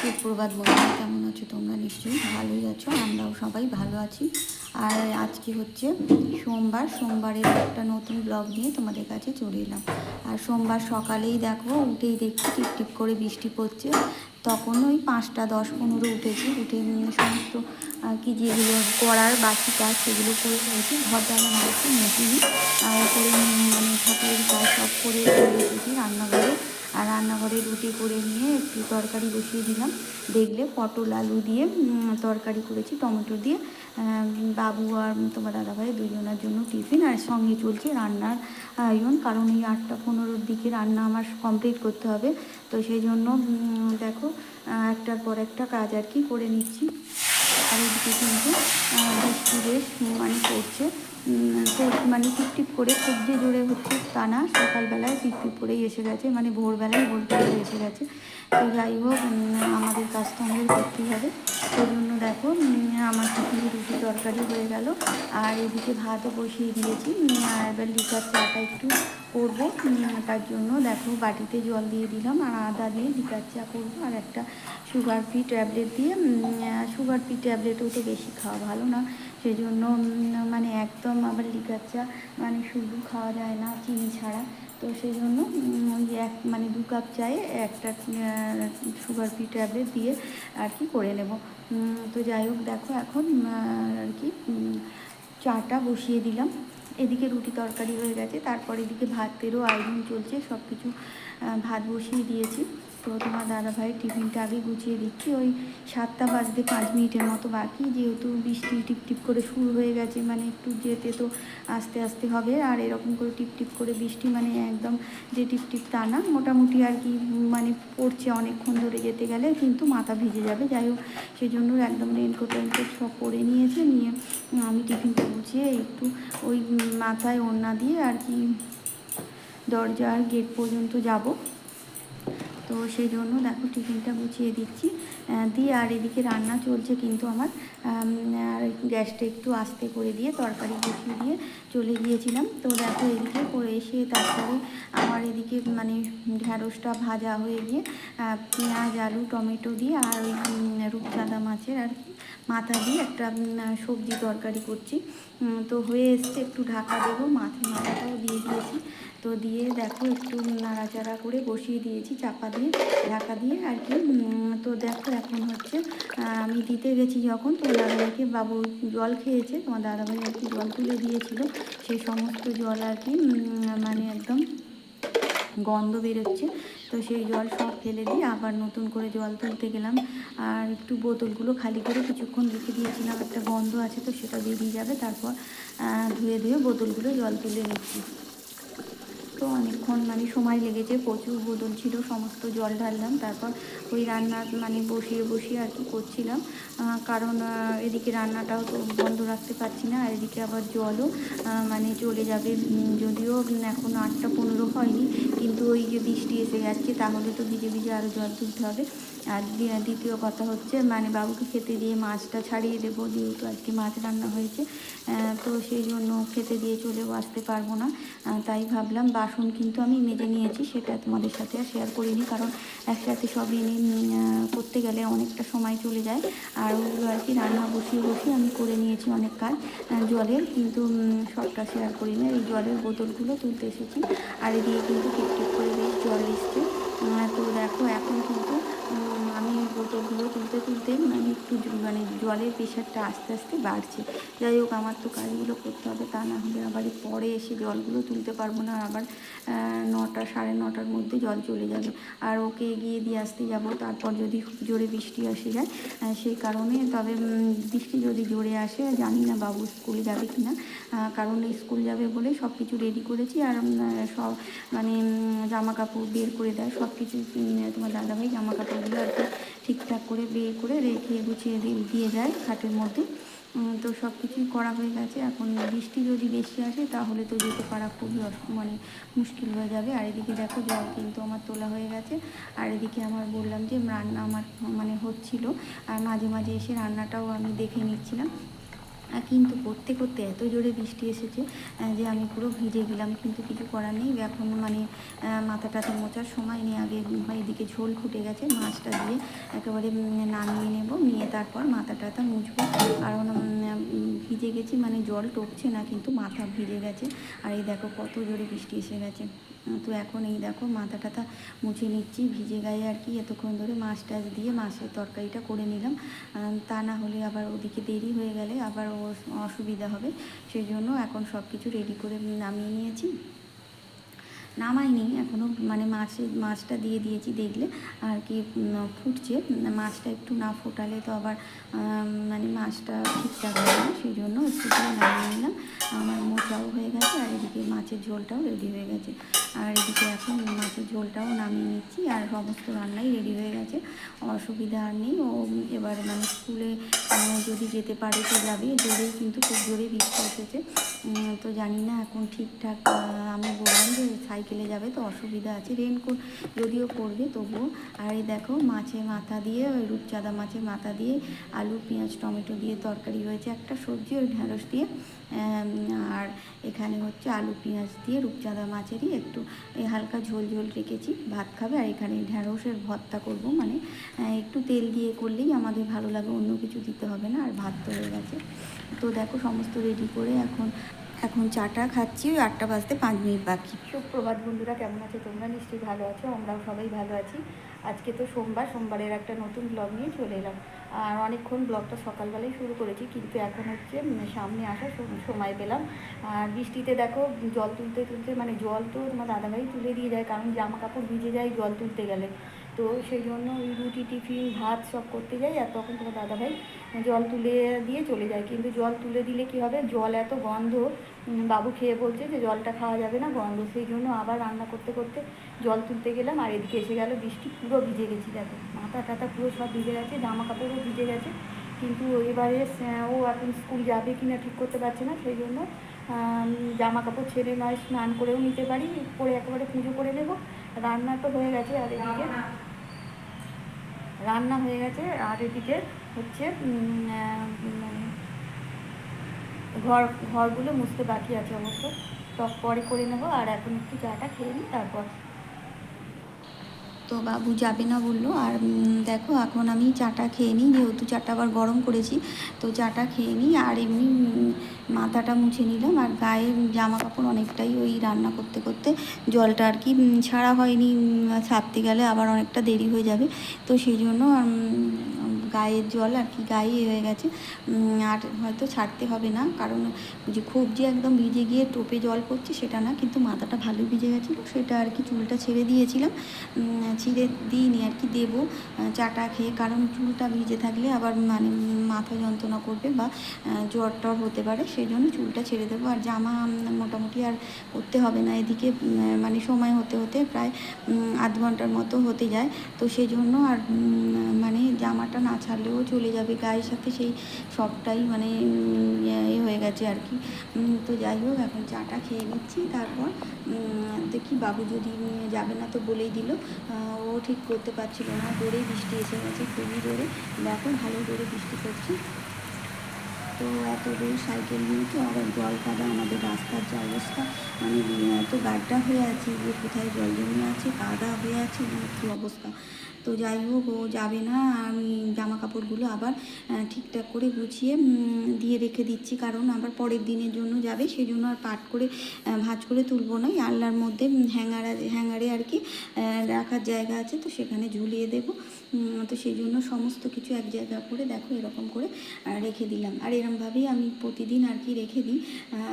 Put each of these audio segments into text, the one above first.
সুপ্রভাত বন্ধুরা, কেমন আছো তোমরা? নিশ্চয়ই ভালোই আছো, আমরাও সবাই ভালো আছি। আর আজকে হচ্ছে সোমবার, সোমবারের একটা নতুন ব্লগ নিয়ে তোমাদের কাছে চলে এলাম। আর সোমবার সকালেই দেখো, উঠেই দেখছি টিপ টিপ করে বৃষ্টি পড়ছে। তখন ওই পাঁচটা, দশ, পনেরো উঠেছি, উঠে সমস্ত কি যেগুলো করার বাকি কাজ সেগুলো করে ফেলেছি ঘর জানা মারছি আর করে মানে ঠাকুরের কাজ সব করে রান্নাঘরে। আর রান্নাঘরে রুটি করে নিয়ে একটু তরকারি বসিয়ে দিলাম। দেখলে পটল, আলু দিয়ে তরকারি করেছি, টমেটো দিয়ে। বাবু আর তোমার দাদাভাই দুজনের জন্য টিফিন আর সঙ্গে চলছে রান্নার আয়োজন। কারণ এই আটটা পনেরোর দিকে রান্না আমার কমপ্লিট করতে হবে। তো সেই জন্য দেখো একটার পর একটা কাজ আর কি করে নিচ্ছি। আর এদিকে কিন্তু বৃষ্টি বেশ মানে পড়ছে। মানে টিপ টিপ করে খুব যে জোরে হচ্ছে তা না সকালবেলায় টিপ টিপ করেই এসে গেছে মানে ভোরবেলায় বলতে গেলে এসে গেছে। তো যাই হোক আমাদের কাজ তো করতেই হবে। সেই জন্য দেখো আমার টিফিনে রুটি তরকারি হয়ে গেল, আর এদিকে ভাতও বসিয়ে দিয়েছি। আর এবার লিকার চাটা একটু করব। তার জন্য দেখো, বাটিতে জল দিয়ে দিলাম, আর আদা দিয়ে লিকার চা করব, আর একটা সুগার ফ্রি ট্যাবলেট দিয়ে। সুগার ফ্রি ট্যাবলেটও তো বেশি খাওয়া ভালো না। সেই জন্য মানে একদম আবার লিকার চা মানে শুধু খাওয়া যায় না, চিনি ছাড়া। তো সেই জন্য ওই এক মানে দু কাপ চায়ে একটা সুগার ফ্রি ট্যাবলেট দিয়ে আর কি করে নেব। তো যাই হোক, দেখো এখন আর কি চাটা বসিয়ে দিলাম। এদিকে রুটি তরকারি হয়ে গেছে, তারপর এদিকে ভাতেরও আয়োজন চলছে সব কিছু ভাত বসিয়ে দিয়েছি। তো তোমার দাদাভাইয়ের টিফিনটা আগে গুছিয়ে দিচ্ছি। ওই সাতটা বাজতে পাঁচ মিনিটের মতো বাকি, যেহেতু বৃষ্টি টিপ টিপ করে শুরু হয়ে গেছে মানে একটু যেতে তো আস্তে আস্তে হবে। আর এরকম করে টিপ টিপ করে বৃষ্টি মানে একদম যে টিপ টিপ তা না, মোটামুটি আর কি মানে পড়ছে অনেকক্ষণ ধরে যেতে গেলে, কিন্তু মাথা ভিজে যাবে। যাই হোক সেই জন্য একদম রেনকোট টেনকোট সব পরে নিয়েছে, নিয়ে আমি টিফিনটা গুছিয়ে একটু ওই মাথায় ওড়না দিয়ে আর কি দরজার গেট পর্যন্ত যাব। তো সেই জন্য দেখো টিফিনটা গুছিয়ে দিচ্ছি। দিয়ে আর এদিকে রান্না চলছে কিন্তু আমার। আম, আর গ্যাসটা একটু আস্তে করে দিয়ে তরকারি গুছিয়ে দিয়ে চলে গিয়েছিলাম। তো দেখো এদিকে করে এসে তারপরে আমার এদিকে মানে ঢ্যাঁড়সটা ভাজা হয়ে গিয়ে পেঁয়াজ আলু টমেটো দিয়ে আর ওই রূপচাঁদা মাছের আর কি মাথা দিয়ে একটা সবজি তরকারি করছি। তো হয়ে এসছে একটু ঢাকা দেবো, মাছের মাথাটাও দিয়ে দিয়েছি। তো দিয়ে দেখো একটু নাড়াচাড়া করে বসিয়ে দিয়েছি, চাপা দিয়ে, ঢাকা দিয়ে আর কি। তো দেখো এখন হচ্ছে আমি দিতে গেছি যখন, তো দাদাভাইকে বাবু জল খেয়েছে, তোমার দাদাভাই আর কি জল তুলে দিয়েছিল। সেই সমস্ত জল আর কি মানে একদম গন্ধ বেরোচ্ছে। তো সেই জল সব ফেলে দিয়ে আবার নতুন করে জল তুলতে গেলাম। আর একটু বোতলগুলো খালি করে কিছুক্ষণ রেখে দিয়েছিলাম। একটা গন্ধ আছে তো সেটা বেরিয়ে যাবে। তারপর ধুয়ে ধুয়ে বোতলগুলো জল তুলে নিচ্ছি। তো অনেকক্ষণ মানে সময় লেগেছে, প্রচুর বোতল ছিল, সমস্ত জল ঢাললাম, তারপর ওই রান্না মানে বসিয়ে বসিয়ে আর কি করছিলাম। কারণ এদিকে রান্নাটাও তো বন্ধ রাখতে পারছি না, আর এদিকে আবার জলও মানে চলে যাবে। যদিও এখন আটটা পনেরো হয়নি, কিন্তু ওই যে বৃষ্টি এসে যাচ্ছে, তাহলে তো ভিজে ভিজে আরও জল তুলতে হবে। আর দ্বিতীয় কথা হচ্ছে মানে বাবুকে খেতে দিয়ে মাছটা ছাড়িয়ে দেবো, যেহেতু আজকে মাছ রান্না হয়েছে তো সেই জন্য খেতে দিয়ে চলেও আসতে পারব না। তাই ভাবলাম বাসন কিন্তু আমি মেজে নিয়েছি, সেটা তোমাদের সাথে আর শেয়ার করিনি, কারণ একসাথে সব এনে করতে গেলে অনেকটা সময় চলে যায়। আর ওগুলো আর কি রান্না বসিয়ে বসিয়ে আমি করে নিয়েছি অনেক কাজ জলের, কিন্তু সবটা শেয়ার করি না এই জলের বোতলগুলো তুলতে এসেছি, আর এদিকে কিন্তু টিপ টিপ করে বেশ জল এসছে। তো দেখো, এখন কিন্তু বোতলগুলো তুলতে তুলতে মানে একটু মানে জলের প্রেশারটা আস্তে আস্তে বাড়ছে। যাই হোক, আমার তো কাজগুলো করতে হবে, তা না হলে আবার পরে এসে জলগুলো তুলতে পারব না। আবার নটা, সাড়ে নটার মধ্যে জল চলে যাবে। আর ওকে এগিয়ে দিয়ে আসতে যাব, তারপর যদি জোরে বৃষ্টি আসে যায় সেই কারণে। তবে বৃষ্টি যদি জোরে আসে, জানি না বাবু স্কুল যাবে কি না। কারণ স্কুল যাবে বলে সব কিছু রেডি করেছি আর সব মানে জামা কাপড় বের করে দেয়। সব কিছু তোমার দাদাভাই জামা কাপড়গুলো আর কি ঠিকঠাক করে বিয়ে করে রেখে গুছিয়ে দিয়ে- যায় খাটের মধ্যে। তো সব কিছুই করা হয়ে গেছে। এখন বৃষ্টি যদি বেশি আসে তাহলে তো যেতে পারা খুবই মানে মুশকিল হয়ে যাবে। আর এদিকে দেখো জল কিন্তু আমার তোলা হয়ে গেছে। আর এদিকে আমার বললাম যে রান্না আমার মানে হচ্ছিল। আর মাঝে মাঝে এসে রান্নাটাও আমি দেখে নিচ্ছিলাম। কিন্তু করতে করতে এত জোরে বৃষ্টি এসেছে যে আমি পুরো ভিজে গেলাম, কিন্তু কিছু করার নেই। এখন মানে মাথা টাথা মোচার সময় নেই। আগে এদিকে ঝোল ফুটে গেছে, মাছটা দিয়ে একেবারে নামিয়ে নেব, নিয়ে তারপর মাথা টাথা মুছবো। কারণ ভিজে গেছি মানে জল টপছে না, কিন্তু মাথা ভিজে গেছে। আর এই দেখো কত জোরে বৃষ্টি এসে গেছে। তো এখন এই দেখো মাথা টাথা মুছে নিচ্ছি, ভিজে গায়ে আর কি। এতক্ষণ ধরে মাছ টাছ দিয়ে মাছের তরকারিটা করে নিলাম। তা না হলে আবার ওদিকে দেরি হয়ে গেলে আবার অসুবিধা হবে। সেই জন্য এখন সব কিছু রেডি করে নামিয়ে নিয়েছি। নামাইনি এখনও মানে মাছে, মাছটা দিয়ে দিয়েছি দেখলে আর কি ফুটছে। মাছটা একটু না ফোটালে তো আবার মানে মাছটা ঠিকঠাক হবে না সেই জন্য একটু করে নামিয়ে নিলাম। মাছের ঝোলটাও রেডি হয়ে গেছে। আর এদিকে এখন মাছের ঝোলটাও নামিয়ে নিচ্ছি আর সমস্ত রান্নাই রেডি হয়ে গেছে। অসুবিধা আর নেই। ও এবার মানে স্কুলে যদি যেতে পারে তো যাবে। জোরেই কিন্তু খুব জোরে বৃষ্টি এসেছে। তো জানি না এখন ঠিকঠাক আমি বললাম যে সাইকেলে যাবে তো অসুবিধা আছে। রেনকোট যদিও পড়বে তবুও। আর এই দেখো মাছের মাথা দিয়ে, ওই রূপচাঁদা মাছের মাথা দিয়ে আলু, পেঁয়াজ, টমেটো দিয়ে তরকারি হয়েছে একটা সবজি, ওই ঢ্যাঁড়স দিয়ে। আর এখানে হচ্ছে আলু, পেঁয়াজ দিয়ে রূপচাঁদা মাছেরই একটু হালকা ঝোল ঝোল রেখেছি, ভাত খাবে আর এখানে ঢ্যাঁড়সের ভর্তা করব। মানে একটু তেল দিয়ে করলেই আমাদের ভালো লাগে, অন্য কিছু দিতে হবে না, আর ভাত তো হয়ে গেছে। তো দেখো সমস্ত রেডি করে এখন এখন চাটা খাচ্ছি, ওই আটটা বাজতে পাঁচ মিনিট বাকি। সুপ্রভাত বন্ধুরা, কেমন আছে? তোমরা নিশ্চয়ই ভালো আছো, আমরাও সবাই ভালো আছি। আজকে তো সোমবার, সোমবারের একটা নতুন ব্লগ নিয়ে চলে এলাম। আর অনেকক্ষণ ব্লগটা সকালবেলায় শুরু করেছি, কিন্তু এখন হচ্ছে সামনে আসার সময় পেলাম। আর বৃষ্টিতে দেখো, জল তুলতে তুলতে মানে জল তো তোমার দাদাভাই তুলে দিয়ে যায়, কারণ জামা কাপড় ভিজে যায়, জল তুলতে গেলে। তো সেই জন্য ওই রুটি, টিফিন, ভাত সব করতে যাই আর তখন তোমার দাদাভাই জল তুলে দিয়ে চলে যায়। কিন্তু জল তুলে দিলে কি হবে? জল এত গন্ধ বাবু খেয়ে বলছে যে জলটা খাওয়া যাবে না, গন্ধ। সেই জন্য আবার রান্না করতে করতে জল তুলতে গেলাম আর এদিকে এসে গেল বৃষ্টি, পুরো ভিজে গেছি দেখো। মাথা টাথা পুরো সব ভিজে গেছে, জামা কাপড়ও ভিজে গেছে। কিন্তু এবারে ও এখন স্কুল যাবে কি না ঠিক করতে পারছে না। সেই জন্য জামা কাপড় ছেড়ে নয়, স্নান করেও নিতে পারি, পরে একেবারে পুজো করে নেব। রান্না তো হয়ে গেছে আর এদিকে রান্না হয়ে গেছে। আর এদিকে হচ্ছে মানে ঘর, ঘরগুলো মুছতে বাকি আছে অবশ্য। টক পরে করে নেব, আর এখন একটু চাটা খেয়ে নিই, তারপর তো বাবু যাবে না বলল। আর দেখো এখন আমি চাটা খেয়ে নিই, যেহেতু চাটা আবার গরম করেছি, তো চাটা খেয়ে নিই। আর এমনি মাথাটা মুছে নিলাম। আর গায়ে জামা কাপড় অনেকটাই ওই রান্না করতে করতে জলটা আর কি ছাড়া হয়নি ছাড়তে গেলে আবার অনেকটা দেরি হয়ে যাবে। তো সেই জন্য গায়ের জল আর কি, গায়ে হয়ে গেছে। আর হয়তো ছাড়তে হবে না, কারণ যে খুব যে একদম ভিজে গিয়ে টোপে জল পড়ছে সেটা না, কিন্তু মাথাটা ভালো ভিজে গেছিল, সেটা আর কি চুলটা ছেড়ে দিয়েছিলাম। ছিঁড়ে দিইনি আর কি, দেবো চাটা খেয়ে। কারণ চুলটা ভিজে থাকলে আবার মানে মাথা যন্ত্রণা করবে বা জ্বর টর হতে পারে সেই জন্য চুলটা ছেড়ে দেবো। আর জামা মোটামুটি আর করতে হবে না, এদিকে মানে সময় হতে হতে প্রায় আধ ঘণ্টার মতো হতে যায়। তো সেই জন্য আর মানে জামাটা না ছাড়লেও চলে যাবে। গায়ের সাথে সেই সবটাই মানে এ হয়ে গেছে আর কি। তো যাই হোক, এখন চাটা খেয়ে নিচ্ছি। তারপর দেখি বাবু যদি যাবে না তো বলেই দিল। ও ঠিক করতে পারছিল না জোরেই বৃষ্টি এসে গেছে, খুবই জোরে। দেখো, ভালো জোরে বৃষ্টি পড়ছে। তো এত দূর সাইকেল নিয়ে তো আবার জল কাদা, আমাদের রাস্তার যে অবস্থা। মানে এত গাড্ডা হয়ে আছে যে কোথায় জল জমে আছে, কাদা হয়ে আছে কী অবস্থা। তো যাই হোক, ও যাবে না, আমি জামা কাপড়গুলো আবার ঠিকঠাক করে গুছিয়ে দিয়ে রেখে দিচ্ছি। কারণ আবার পরের দিনের জন্য যাবে সেই জন্য আর পাট করে ভাঁজ করে তুলবো না। আল্লার মধ্যে হ্যাঙ্গার হ্যাঙ্গারে আর কি রাখার জায়গা আছে, তো সেখানে ঝুলিয়ে দেবো। তো সেই জন্য সমস্ত কিছু এক জায়গা করে, দেখো, এরকম করে রেখে দিলাম। আর এরমভাবেই আমি প্রতিদিন আর কি রেখে দিই,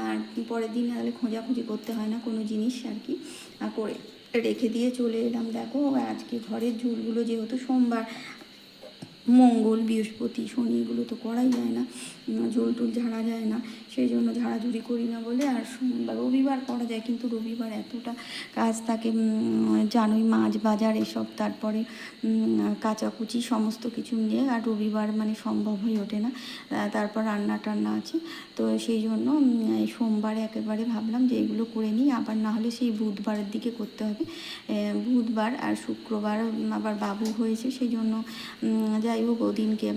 আর পরের দিন তাহলে খোঁজাখুঁজি করতে হয় না কোনো জিনিস আর কি করে রেখে দিয়ে চলে এলাম। দেখো, আজকে ঘরের ঝুলগুলো যেহেতু সোমবার, মঙ্গল, বৃহস্পতি, শনি এগুলো তো করাই যায় না ঝোল টুল ঝাড়া যায় না। সেই জন্য ঝাড়াঝুড়ি করি না বলে আর রবিবার করা যায় কিন্তু রবিবার এতটা কাজ থাকে জানোই মাছ বাজার এসব, তারপরে কাচাকুচি সমস্ত কিছু নিয়ে আর রবিবার মানে সম্ভব হয়ে ওঠে না। তারপর রান্না টান্না আছে। তো সেই জন্য সোমবারে একেবারে ভাবলাম যে এগুলো করে নিই। আবার না হলে সেই বুধবারের দিকে করতে হবে। বুধবার আর শুক্রবার আবার বাবু হয়েছে সেই জন্য যাই হোক ওদিনকে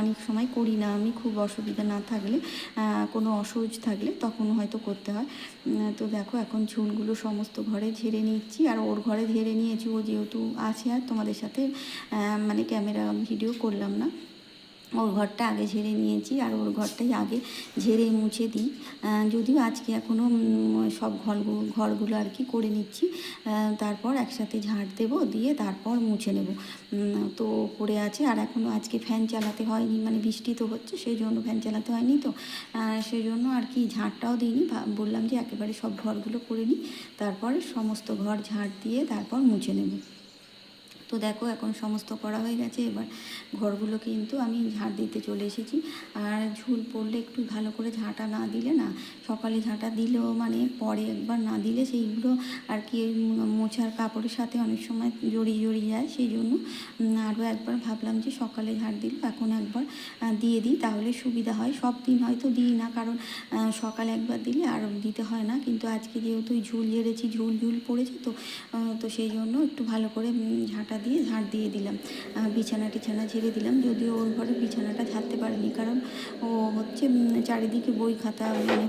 অনেক সময় করি না আমি। খুব অসুবিধা না থাকলে কোনো অসহজ থাকলে তখন হয়তো করতে হয়। তো দেখো, এখন ঝুলগুলো সমস্ত ঘরে ঝেড়ে নিচ্ছি। আর ওর ঘরে ঝেড়ে নিয়েছি ও যেহেতু আছে আর তোমাদের সাথে মানে ক্যামেরা ভিডিও করলাম না। ওর ঘরটা আগে ঝেড়ে নিয়েছি আর ওর ঘরটাই আগে ঝেড়ে মুছে দিই। যদিও আজকে এখনও সব ঘরগুলো ঘরগুলো আর কি করে নিচ্ছি। তারপর একসাথে ঝাড় দেবো, দিয়ে তারপর মুছে নেব। তো পড়ে আছে আর এখনও আজকে ফ্যান চালাতে হয়নি মানে বৃষ্টি তো হচ্ছে, সেই জন্য ফ্যান চালাতে হয়নি তো। সেই জন্য আর কি ঝাড়টাও দিইনি বললাম যে একেবারে সব ঘরগুলো করে নিই। তারপর সমস্ত ঘর ঝাড় দিয়ে তারপর মুছে নেব। তো দেখো এখন সমস্ত করা হয়ে গেছে, এবার ঘরগুলো কিন্তু আমি ঝাড় দিতে চলে এসেছি। আর ঝুল পড়লে একটু ভালো করে ঝাঁটা না দিলে না, সকালে ঝাঁটা দিলেও মানে পরে একবার না দিলে সেইগুলো আর কি মোছার কাপড়ের সাথে অনেক সময় জড়িয়ে জড়িয়ে যায়, সেই জন্য আরও একবার ভাবলাম যে সকালে ঝাড় দিল এখন একবার দিয়ে দিই তাহলে সুবিধা হয়। সব দিন হয়তো দিই না, কারণ সকালে একবার দিলে আর দিতে হয় না। কিন্তু আজকে যেহেতু ঝুল ঝেড়েছি, ঝুল ঝুল পড়েছে তো তো সেই জন্য একটু ভালো করে ঝাঁটা দিয়ে ঝাঁট দিয়ে দিলাম। বিছানা টিছানা ঝেড়ে দিলাম, যদিও ওর ঘরে বিছানাটা ঝাড়তে পারিনি, কারণ ও হচ্ছে চারিদিকে বই খাতা মানে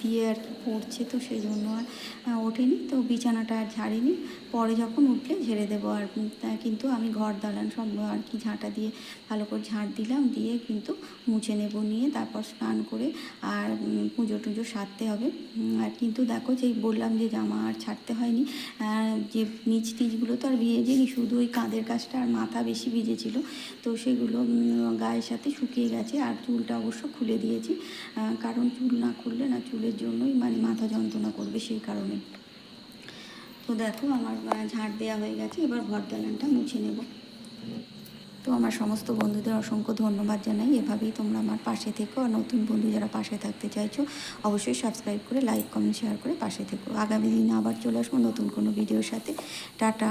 দিয়ে আর কি পড়ছে তো সেই জন্য আর ওঠেনি। তো বিছানাটা আর ঝাড়িনি। পরে যখন উঠলে ঝেড়ে দেবো আর কিন্তু আমি ঘর দালান সব আর কি ঝাঁটা দিয়ে ভালো করে ঝাঁট দিলাম, দিয়ে কিন্তু মুছে নেব নিয়ে তারপর স্নান করে আর পুজো টুজো সারতে হবে। আর কিন্তু দেখো যেই বললাম যে জামা আর ছাড়তে হয়নি। যে নিচ টিচগুলো তো আর ভিজেনি, শুধু ওই কাঁধের কাজটা আর মাথা বেশি ভিজেছিল। তো সেগুলো গায়ের সাথে শুকিয়ে গেছে আর চুলটা অবশ্য খুলে দিয়েছি। কারণ চুল না খুললে না চুলের জন্যই মানে মাথা যন্ত্রণা করবে সেই কারণে। তো দেখো আমার ঝাড় দেওয়া হয়ে গেছে, এবার ঘর দালানটা মুছে নেব। তো আমার সমস্ত বন্ধুদের অসংখ্য ধন্যবাদ জানাই। এভাবেই তোমরা আমার পাশে থেকো আর নতুন বন্ধু যারা পাশে থাকতে চাইছো, অবশ্যই সাবস্ক্রাইব করে লাইক কমেন্ট শেয়ার করে পাশে থেকো। আগামী দিনে আবার চলে আসব নতুন কোনো ভিডিওর সাথে। টাটা।